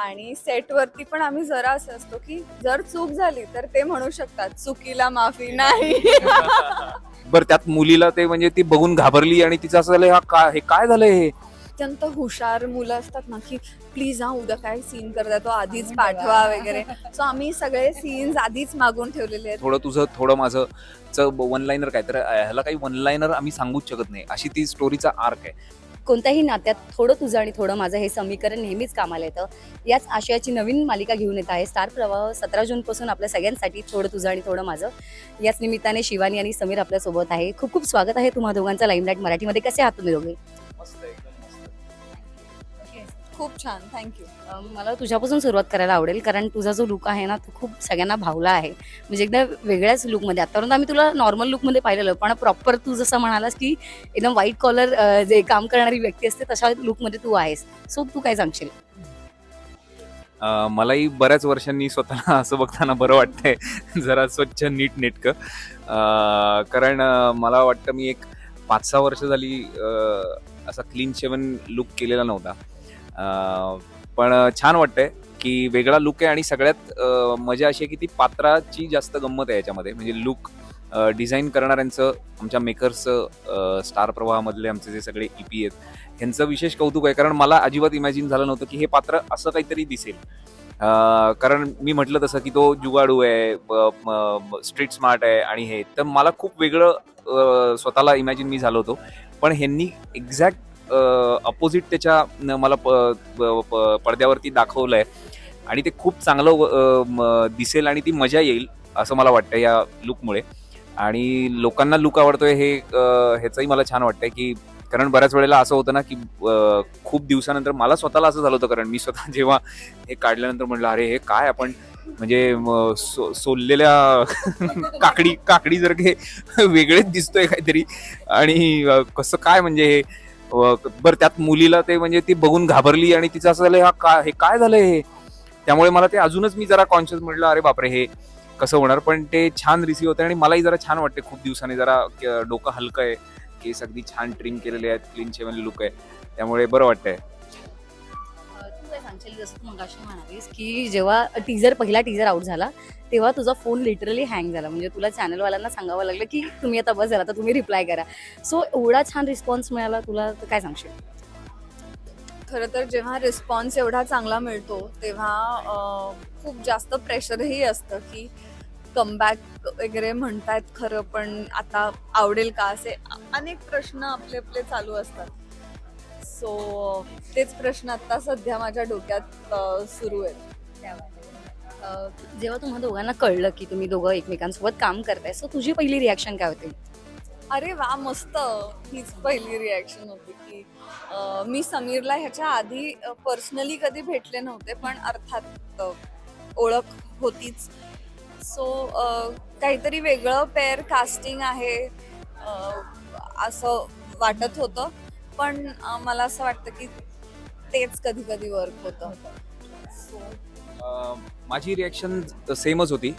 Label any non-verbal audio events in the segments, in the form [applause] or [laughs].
आणि सेटवरती पण आम्ही जरा असं असतो की जर चूक झाली तर ते म्हणू शकतात चुकीला माफी नाही. [laughs] बरं त्यात मुलीला ते म्हणजे ती बघून घाबरली आणि तिचं असं झालं हा काय हे काय झालंय हे? अत्यंत हुशार मुलं असतात ना की प्लीज हा उद्या काय सीन करता तो आधीच पाठवा वगैरे. सो आम्ही सगळे सीन्स आधीच मागून ठेवलेले आहेत. थोडं तुझं थोडं माझं वन लाईनर काय तर ह्याला काही वन लाईनर आम्ही सांगूच शकत नाही. अशी ती स्टोरीचा आर्क आहे. कोणत्याही नात्यात थोडं तुझं आणि थोडं माझं हे समीकरण नेहमीच कामाला येतं. याच आशयाची नवीन मालिका घेऊन येत आहे. स्टार प्रवाह सतरा जूनपासून आपल्या सगळ्यांसाठी थोडं तुझं आणि थोडं माझं. याच निमित्ताने शिवानी आणि समीर आपल्यासोबत आहे. खूप खूप स्वागत आहे तुम्हा दोघांचं. लाईमलाईट मराठीमध्ये कसे आहात तुम्ही दोघे? खूप छान. थँक्यू मला तुझ्यापासून सुरुवात करायला आवडेल कारण तुझा जो लुक आहे ना तो खूप सगळ्यांना भावला आहे. म्हणजे एकदा वेगळ्याच लुकमध्ये आतापर्यंत आम्ही तुला नॉर्मल लुकमध्ये पाहिलेलं पण प्रॉपर तू जसं म्हणालास की एकदम व्हाईट कॉलर जे काम करणारी व्यक्ती असते तशा लुकमध्ये तू आहेस. सो तू काय सांगशील? मलाही बऱ्याच वर्षांनी स्वतःला [laughs] असं बघताना बरं वाटतंय. जरा स्वच्छ नीट नेटकं. कारण मला वाटतं मी एक पाच सहा वर्ष झाली असा क्लीन शेवन लुक केलेला नव्हता. पण छान वाटतंय की वेगळा लुक आहे आणि सगळ्यात मजा अशी आहे की ती पात्राची जास्त गंमत आहे याच्यामध्ये. म्हणजे लुक डिझाईन करणाऱ्यांचं आमच्या मेकर्सचं स्टार प्रवाहामधले आमचे जे सगळे ई पी आहेत ह्यांचं विशेष कौतुक आहे. कारण मला अजिबात इमॅजिन झालं नव्हतं की हे पात्र असं काहीतरी दिसेल. कारण मी म्हटलं तसं की तो जुगाडू आहे स्ट्रीट स्मार्ट आहे आणि हे. तर मला खूप वेगळं स्वतःला इमॅजिन मी झालो होतो. पण ह्यांनी एक्झॅक्ट अपोजिट त्याच्या न- मला प- प- पडद्यावरती दाखवलं आहे आणि ते खूप चांगलं दिसेल आणि ती मजा येईल असं मला वाटतं या लुकमुळे आणि लोकांना लुक आवडतोय हे ह्याचंही मला छान वाटतंय की कारण बऱ्याच वेळेला असं होतं ना की खूप दिवसानंतर मला स्वतःला असं झालं होतं कारण मी स्वतः [laughs] जेव्हा हे काढल्यानंतर म्हटलं अरे हे काय आपण? म्हणजे सो- सोललेल्या [laughs] काकडी काकडी जर हे [laughs] वेगळेच दिसतोय काहीतरी. आणि कसं काय म्हणजे हे? बरं त्यात मुलीला ते म्हणजे ती बघून घाबरली आणि तिचं असं झालं हा का हे काय झालंय हे? त्यामुळे मला ते अजूनच मी जरा कॉन्शियस म्हटलं अरे बापरे हे कसं होणार? पण ते छान रिसीव्ह होते आणि मलाही जरा छान वाटते. खूप दिवसाने जरा डोकं हलकं आहे. केस अगदी छान ट्रिम केलेले आहेत क्लीन शेवन लुक आहे. त्यामुळे बरं वाटतंय. तू जसं तू मगाशी म्हणालीस की जेव्हा टीजर पहिला टीजर आउट झाला तेव्हा तुझा फोन लिटरली हँग झाला. म्हणजे तुला चॅनलवाल्यांना सांगावं लागलं की तुम्ही आता बस झाला तर तुम्ही रिप्लाय करा. सो एवढा छान रिस्पॉन्स मिळाला तुला तर काय सांगशील? खरं तर जेव्हा रिस्पॉन्स एवढा चांगला मिळतो तेव्हा खूप जास्त प्रेशरही असतं की कमबॅक वगैरे म्हणतायत खरं पण आता आवडेल का असे अनेक प्रश्न आपले आपले चालू असतात. सो तेच प्रश्न आता सध्या माझ्या डोक्यात सुरू आहेत. जेव्हा तुम्हा दोघांना कळलं की तुम्ही दोघं एकमेकांसोबत काम करताय सो तुझी पहिली रिॲक्शन काय होती? अरे वा मस्त. हीच पहिली रिॲक्शन होती की अं, मी समीरला ह्याच्या आधी पर्सनली कधी भेटले नव्हते पण अर्थात अं, ओळख होतीच. सो काहीतरी वेगळं पेअर कास्टिंग आहे अं, असं वाटत होतं. पण मला असं वाटतं की तेच कधी कधी वर्क होतं माझी रिॲक्शन सेमच होती.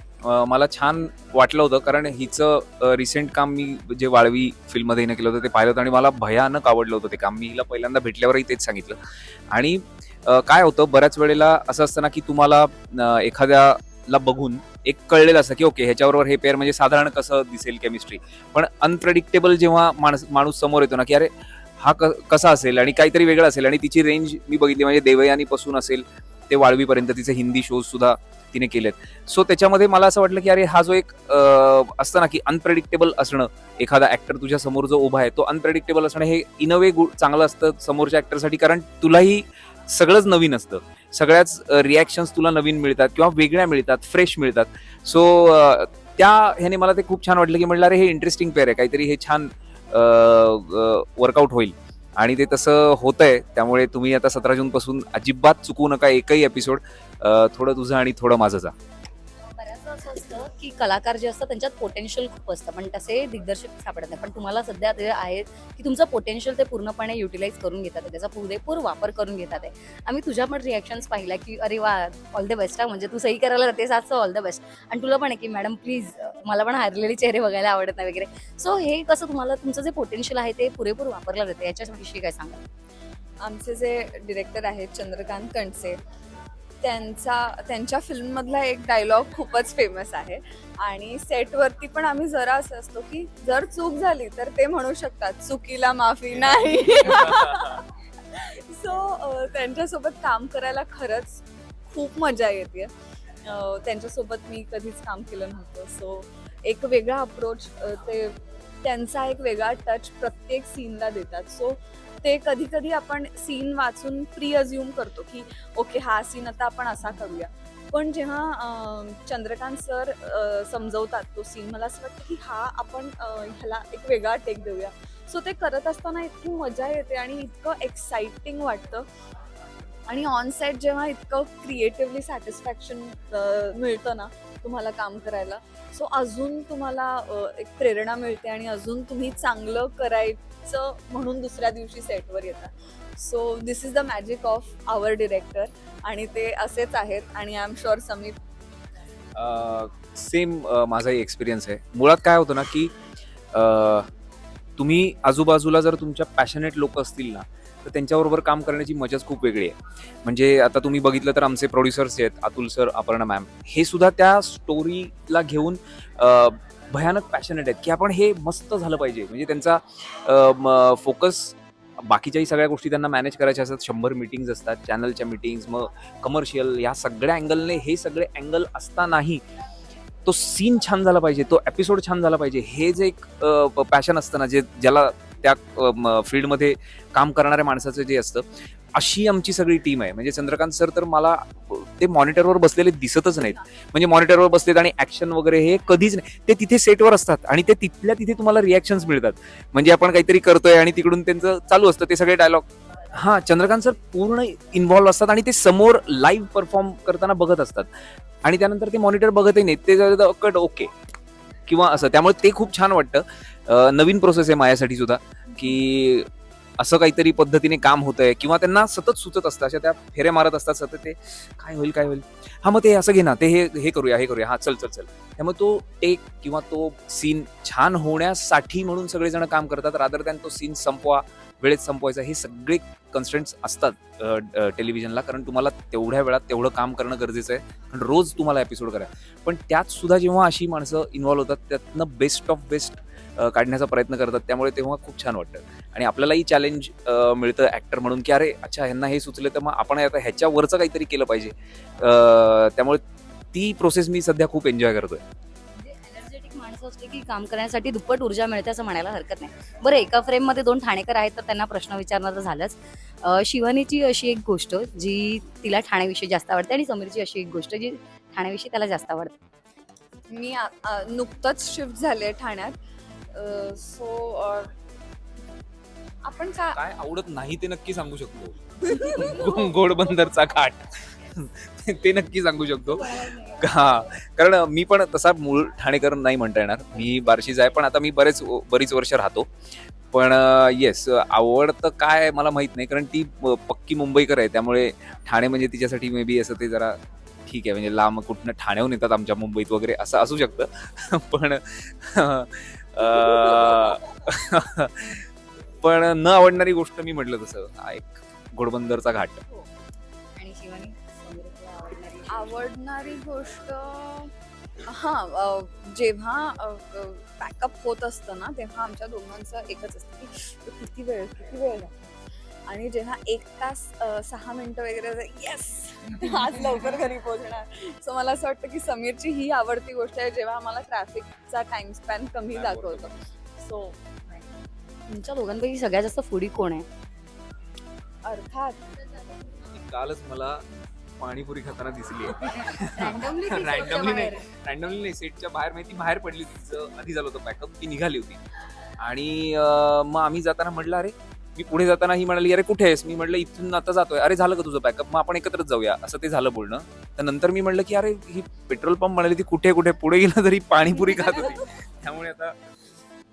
मला छान वाटलं होतं कारण हिचं रिसेंट काम मी जे वाळवी फिल्ममध्ये हिनं केलं होतं ते पाहिलं होतं आणि मला भयानक आवडलं होतं ते काम. मी हिला पहिल्यांदा भेटल्यावरही तेच सांगितलं. आणि काय होतं बऱ्याच वेळेला असं असतं ना की तुम्हाला एखाद्याला बघून एक कळलेलं असतं की ओके ह्याच्याबरोबर हे पेअर म्हणजे साधारण कसं दिसेल केमिस्ट्री पण अनप्रेडिक्टेबल जेव्हा माणूस माणूस समोर येतो ना की अरे हा क कसा असेल आणि काहीतरी वेगळं असेल आणि तिची रेंज मी बघितली म्हणजे देवयानीपासून असेल ते वाळवीपर्यंत तिचे हिंदी शोज सुद्धा तिने केलेत. सो त्याच्यामध्ये मला असं वाटलं की अरे हा जो एक असतं ना की अनप्रेडिक्टेबल असणं एखादा ऍक्टर तुझ्या समोर जो उभा आहे तो अनप्रेडिक्टेबल असणं हे इन अ वे चांगलं असतं समोरच्या ऍक्टरसाठी कारण तुलाही सगळंच नवीन असतं. सगळ्याच रिॲक्शन्स तुला नवीन मिळतात किंवा वेगळ्या मिळतात फ्रेश मिळतात. सो त्या ह्याने मला ते खूप छान वाटलं की म्हटलं अरे हे इंटरेस्टिंग पेअर आहे. काहीतरी हे छान वर्कआउट होईल. आणि ते तसं होतंय त्यामुळे तुम्ही आता सतरा जूनपासून अजिबात चुकू नका एकही एपिसोड थोडं तुझं आणि थोडं माझं जा. की कलाकार जे असतात त्यांच्यात पोटेन्शियल खूप असतं. पण तसे दिग्दर्शक सापडत नाही पण तुम्हाला सध्या ते आहेत की तुमचं पोटेन्शियल ते पूर्णपणे युटिलाइज करून घेतात. त्याचा पुरेपूर वापर करून घेतात आहे आम्ही तुझ्या पण रिॲक्शन्स पाहिल्या की अरे वा ऑल द बेस्ट हा. म्हणजे तू सही करायला जातेस असं ऑल द बेस्ट आणि तुला पण आहे की मॅडम प्लीज मला पण हारलेले चेहरे बघायला आवडत नाही वगैरे. सो हे कसं तुम्हाला तुमचं जे पोटेन्शियल आहे ते पुरेपूर वापरलं जातं. याच्याविषयी काय सांगा आमचे जे डिरेक्टर आहेत चंद्रकांत कणसे त्यांचा त्यांच्या फिल्ममधला एक डायलॉग खूपच फेमस आहे. आणि सेटवरती पण आम्ही जरा असं असतो की जर चूक झाली तर ते म्हणू शकतात चुकीला माफी नाही. [laughs] सो त्यांच्यासोबत काम करायला खरंच खूप मजा येते. त्यांच्यासोबत मी कधीच काम केलं नव्हतं. सो एक वेगळा अप्रोच ते त्यांचा एक वेगळा टच प्रत्येक सीनला देतात. सो ते कधी कधी आपण सीन वाचून प्री अज्युम करतो की ओके हा सीन आता आपण असा करूया. पण जेव्हा चंद्रकांत सर समजवतात तो सीन मला असं वाटतं की हा आपण ह्याला एक वेगळा टेक देऊया. सो ते करत असताना इतकी मजा येते आणि इतकं एक्साइटिंग वाटतं. आणि ऑन सेट जेव्हा इतकं क्रिएटिव्हली सॅटिस्फॅक्शन मिळतं ना तुम्हाला काम करायला. सो अजून तुम्हाला एक प्रेरणा मिळते आणि अजून तुम्ही चांगलं करायचं म्हणून दुसऱ्या दिवशी सेटवर येतात so this is the magic of our director आणि ते असेच आहेत आणि I am sure Sameep same माझाही एक्सपिरियन्स आहे. मुळात काय होतं ना की तुम्ही आजूबाजूला जर तुमच्या पॅशनेट लोक असतील ना तर त्यांच्याबरोबर काम करण्याची मजाच खूप वेगळी आहे. म्हणजे आता तुम्ही बघितलं तर आमचे प्रोड्युसर्स आहेत अतुल सर अपर्णा मॅम हे सुद्धा त्या स्टोरीला घेऊन भयानक पॅशनेट आहेत. की आपण हे मस्त झालं पाहिजे. म्हणजे त्यांचा फोकस बाकीच्याही सगळ्या गोष्टी त्यांना मॅनेज करायच्या असतात. शंभर मिटिंग्स असतात चॅनलच्या मिटिंग्स मग कमर्शियल या सगळ्या अँगलने हे सगळे अँगल असतानाही तो सीन छान झाला पाहिजे तो एपिसोड छान झाला पाहिजे. हे जे एक पॅशन असतं ना जे ज्याला त्या फील्डमध्ये काम करणाऱ्या माणसाचं जे असतं अशी आमची सगळी टीम आहे. म्हणजे चंद्रकांत सर तर मला ते मॉनिटरवर बसलेले दिसतच नाहीत. म्हणजे मॉनिटरवर बसलेत आणि ऍक्शन वगैरे हे कधीच नाही. ते तिथे सेटवर असतात आणि ते तिथल्या तिथे तुम्हाला रिॲक्शन्स मिळतात. म्हणजे आपण काहीतरी करतोय आणि तिकडून त्यांचं चालू असतं ते सगळे डायलॉग. हा चंद्रकांत सर पूर्ण इन्व्हॉल्व्ह असतात आणि ते समोर लाईव्ह परफॉर्म करताना बघत असतात. आणि त्यानंतर ते मॉनिटर बघतही नाहीत. ते कट ओके किंवा असं. त्यामुळे ते खूप छान वाटतं. नवीन प्रोसेस आहे माझ्यासाठी सुद्धा की असं काहीतरी पद्धतीने काम होत आहे किंवा त्यांना सतत सुचत असतं. अशा त्या फेऱ्या मारत असतात सतत ते काय होईल काय होईल? हा मग ते असं घे ना. ते हे हे करूया हे करूया. हा चल चल चल. त्यामुळे तो टेक किंवा तो सीन छान होण्यासाठी म्हणून सगळेजण काम करतात रादर दॅन तो सीन संपवा वेळेत संपवायचा हे सगळे कन्स्टंट्स असतात टेलिव्हिजनला कारण तुम्हाला तेवढ्या वेळात तेवढं काम करणं गरजेचं आहे. कारण रोज तुम्हाला एपिसोड करा. पण त्यात सुद्धा जेव्हा अशी माणसं इन्व्हॉल्व्ह होतात त्यातनं बेस्ट ऑफ बेस्ट काढण्याचा प्रयत्न करतात. त्यामुळे तेव्हा खूप छान वाटतं. आणि आपल्यालाही चॅलेंज मिळतं ऍक्टर म्हणून की अरे अच्छा ह्यांना हे सुचलं तर मग आपण आता ह्याच्यावरचं काहीतरी केलं पाहिजे. त्यामुळे ती प्रोसेस मी सध्या खूप एन्जॉय करतोय. माणसं असते की काम करण्यासाठी दुप्पट ऊर्जा मिळते असं म्हणायला हरकत नाही. बरं एका फ्रेममध्ये दोन ठाणेकर आहेत तर त्यांना प्रश्न विचारणं तर झालंच. शिवानीची अशी एक गोष्ट जी तिला ठाण्याविषयी जास्त आवडते आणि समीरची अशी एक गोष्ट जी ठाण्याविषयी त्याला जास्त आवडते. मी नुकतंच शिफ्ट झाले ठाण्यात. सो आपण काय आवडत नाही ते नक्की सांगू शकतो. [laughs] घोडबंदरचा घाट. [laughs] ते नक्की सांगू शकतो. हा कारण मी पण तसा मूळ ठाणेकर नाही म्हणता येणार. मी बार्शीज आहे पण आता मी बरेच बरीच वर्ष राहतो. पण येस आवडतं काय मला माहीत नाही कारण ती पक्की मुंबईकर आहे. त्यामुळे ठाणे म्हणजे तिच्यासाठी मे बी असं ते जरा ठीक आहे. म्हणजे लांब कुठनं ठाण्याहून येतात आमच्या मुंबईत वगैरे असं असू शकतं. [laughs] पण पण न आवडणारी गोष्ट मी म्हटलं तसं. एक घोडबंदरचा घाट. हो. आणि शिवानी? आवडणारी गोष्ट हा जेव्हा बॅकअप होत असतं ना तेव्हा आमच्या दोघांचं एकच असतं की तो किती वेळ किती वेळ लागतो. आणि जेव्हा एक तास सहा मिनिटं वगैरे येस [laughs] आज लवकर घरी पोहोचणार. सो मला असं वाटतं की समीरची ही आवडती गोष्ट आहे जेव्हा आम्हाला ट्रॅफिकचा टाइम स्पॅन कमी दाखवतो सो तुमच्या दोघांपैकी सगळ्यात जास्त फुडी कोण आहे? अर्थात कालच मला पाणीपुरी खाताना दिसली रॅन्डमली रॅन्डमली नाही. रॅन्डमली नाही सेटच्या बाहेर माहिती बाहेर पडली होती. तिचं आधी झालं होतं पॅकअप ती निघाली होती. आणि मग आम्ही जाताना म्हटलं अरे मी पुढे जाताना ही म्हणाली अरे कुठे आहेस? मी म्हटलं इथून आता जातोय. अरे झालं का तुझं पॅकअप मग आपण एकत्रच जाऊया. असं ते झालं बोलणं. तर नंतर मी म्हटलं की अरे ही पेट्रोल पंप म्हणाली ती कुठे कुठे? पुढे गेलं तरी पाणीपुरी खात होती. त्यामुळे आता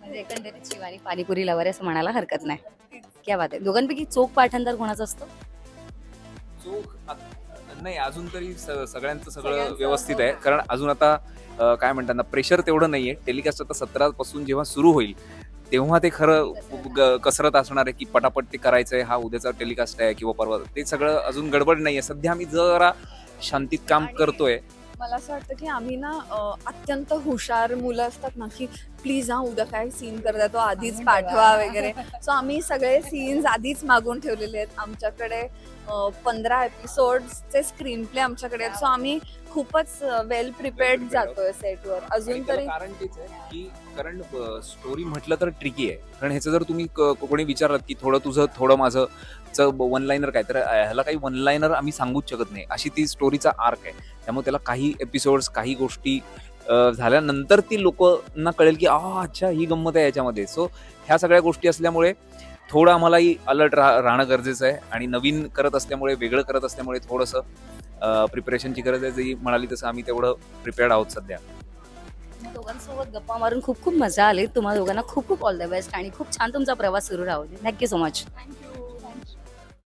म्हणजे एकंदरीत शिवानी पाणीपुरी लवर आहे असं म्हणायला हरकत नाही. क्या बात आहे. दोघांपैकी चोख पाठांतर कोणाचं असतं? चोख नाही अजून तरी स- सगळ्यांचं सगळं सगळ्यांचं व्यवस्थित आहे. हो. कारण अजून आता अं, काय म्हणतात ना प्रेशर तेवढं नाहीये. टेलिकास्ट आता सतरा पासून जेव्हा सुरू होईल तेव्हा ते खरं ग- कसरत असणार आहे की पटापट ते करायचंय. हा उद्याचा टेलिकास्ट आहे किंवा परवा. ते सगळं अजून गडबड नाहीये. सध्या आम्ही जरा शांतीत काम आणि- करतोय. मला असं वाटतं की आम्ही ना अं, अत्यंत हुशार मुलं असतात ना की प्लीज हा उद्या काय सीन करता तो आधीच पाठवा ठेवा. वगैरे. सो आम्ही सगळे सीन्स आधीच मागून ठेवलेले आहेत. आमच्याकडे पंधरा एपिसोडचे स्क्रीन प्ले आमच्याकडे आहेत. सो आम्ही खूपच वेल प्रिपेअर्ड जातोय सेटवर अजून तरी कारण तेच आहे की कारण स्टोरी म्हटलं तर ट्रिकी आहे. कारण ह्याचं जर तुम्ही क- कोणी विचारलात की थोडं तुझं थोडं माझं वन लाईनर काय तर ह्याला काही वन लाईनर आम्ही सांगूच शकत नाही. अशी ती स्टोरीचा आर्क आहे. त्यामुळे त्याला काही एपिसोड्स काही गोष्टी झाल्यानंतर ती लोकांना कळेल की आ अच्छा ही गंमत आहे याच्यामध्ये. सो ह्या सगळ्या गोष्टी असल्यामुळे थोडं आम्हालाही अलर्ट राह राहणं गरजेचं आहे. आणि नवीन करत असल्यामुळे वेगळं करत असल्यामुळे थोडंसं प्रिपरेशनची गरज आहे. जरी म्हणाली तसं आम्ही तेवढं प्रिपेअर्ड आहोत सध्या. दोघांसोबत गप्पा मारून खूप खूप मजा आली. तुम्हाला दोघांना खूप खूप ऑल द बेस्ट आणि खूप छान तुमचा प्रवास सुरू राहू दे. Thank you so much thank you